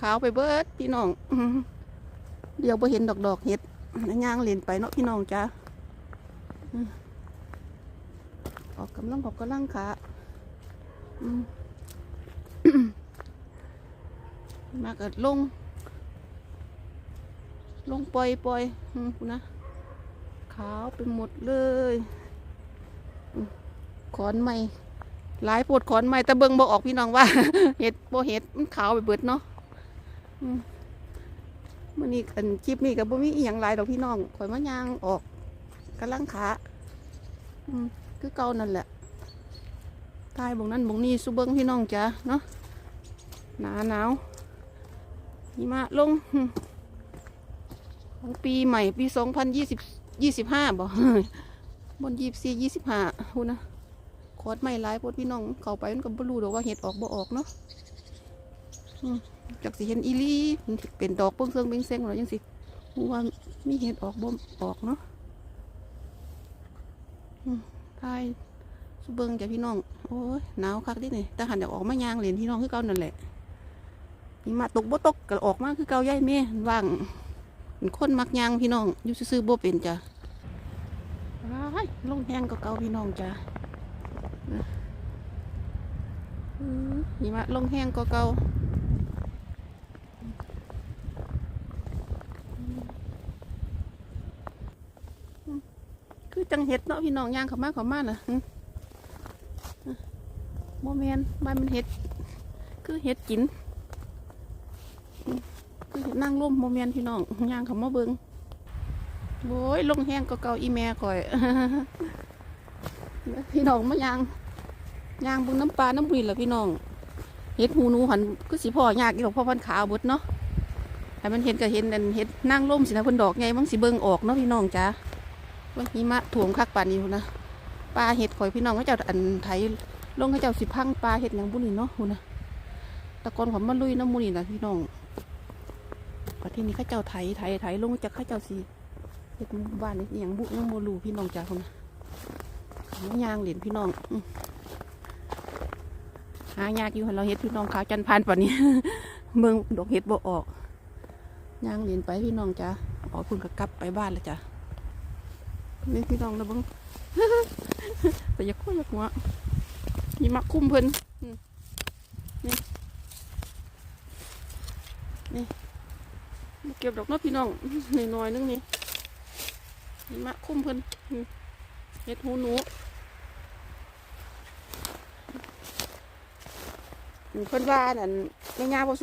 ขาวไปเบิดพี่น้องเดี๋ยวบ่เห็นดอกดอกเห็ดย่างเลนไปเนาะพี่น้องจ้าออกกำลังออกกำลังขามาเกิดลง ลงปล่อยปล่อยอืมพูดนะ ขาวไปหมดเลยขอนใหม่หลายปวดขอนใหม่แต่เบิงบอกออกพี่น้องว่าเห็ดโบเห็ดมันขาวไปเบิดเนาะ มมื่อนี้อันคลิปนี้กับบ่มีอีหยังหลายดอกพี่น้องข่อยมายางออกกำลังขาอืมคือเก่านั่นแหละทายบงนั้นบงนี้สุเบิ้งพี่น้องจ้ะเนาะหนาหนาวหิมะลงของปีใหม่ปีสองพันยี่สิบยี่สิบห้าบ่บนยี่สิบสี่ยี่สิบห้าคุณนะคอดไม่ร้ายพดพี่น้องเข้าไปมันก็บ่รู้ดอกว่าเห็ดออกบ่ออกเนาะ จากสิเห็นอีลีมันเป็นดอกเปิ้งเครื่องเบงเซงหรอยังสิว่ามีเห็ดออกบ่มออกเนาะทายสุเบิงจ้ะพี่น้อง โอ้ยหนาวคักดินี่แต่หันอยากออกมายางเหรียญพี่น้องคือเก่านั่นแหละนี่มาตกบ่ตกก็ออกมาคือเก่าย่ายแม่ว่างเป็นคนมักยางพี่น้องอยู่ซื่อบ่เป็นจ้ะว้ายลงแห้งก็เก่าพี่น้องจ้ะอืมหิมะลงแห้งก็เก่า คือจังเห็ดเนาะพี่น้องย่างเขามาเขามาน่ะอืมอะโมเมนบ้านมันเห็ด คือเห็ดกิน คือเห็ดนั่งร่มโมเมนพี่น้องย่างเขามาเบิงโอ้ยลงแห้งก็เกาอีแม่ก่อย พี่น้องมาย่างย่างบึงน้ำปลาน้ำบุยเหรอพี่น้องเห็ดหูนูหันก็สิพ่อยากอีหรอกพ่อพันขาวเบดเนาะให้มันเห็นก็เห็นเห็ดนั่งร่มสินะเพิ่นดอกไงมั้งสิเบิงออกเนาะพี่น้องจ้า ว่าหิมะถ่วมคักปานนี้พุ่นะปลาเห็ดข่อยพี่น้องเขาเจ้าอันไถลงเขาเจ้าสิพังปลาเห็ดอย่างบุนี่เนาะพุ่นะตะกอนเขามาลุยน้ำมูนี่นะพี่น้องปที่นี้เขาเจ้าไถไถไถลงจากเขาเจ้าสิเห็ดบ้านนี่อย่างบุยังโมลูพี่น้องจ้าพุ่นะยางเหรียญพี่น้องหายากอยู่เราเห็ดพี่น้องขาวจันทร์พันป่านนี้เมืองดอกเห็ดบ่ออกยางเหรียนไปพี่น้องจ้ะออกคุณก็กลับไปบ้านแล้วจ้ะ นี่พี่น้องนะบังแต่อย่าคุยอย่าหัวมีมักคุ้มเพิ่นนี่นี่เก็บดอกนาะพี่น้องนี่น้อยๆนึงนี่มีมักคุ้มเพิ่นเห็ดหูหนูเพิ่นว่านั่นแม่ย่าบ่สุ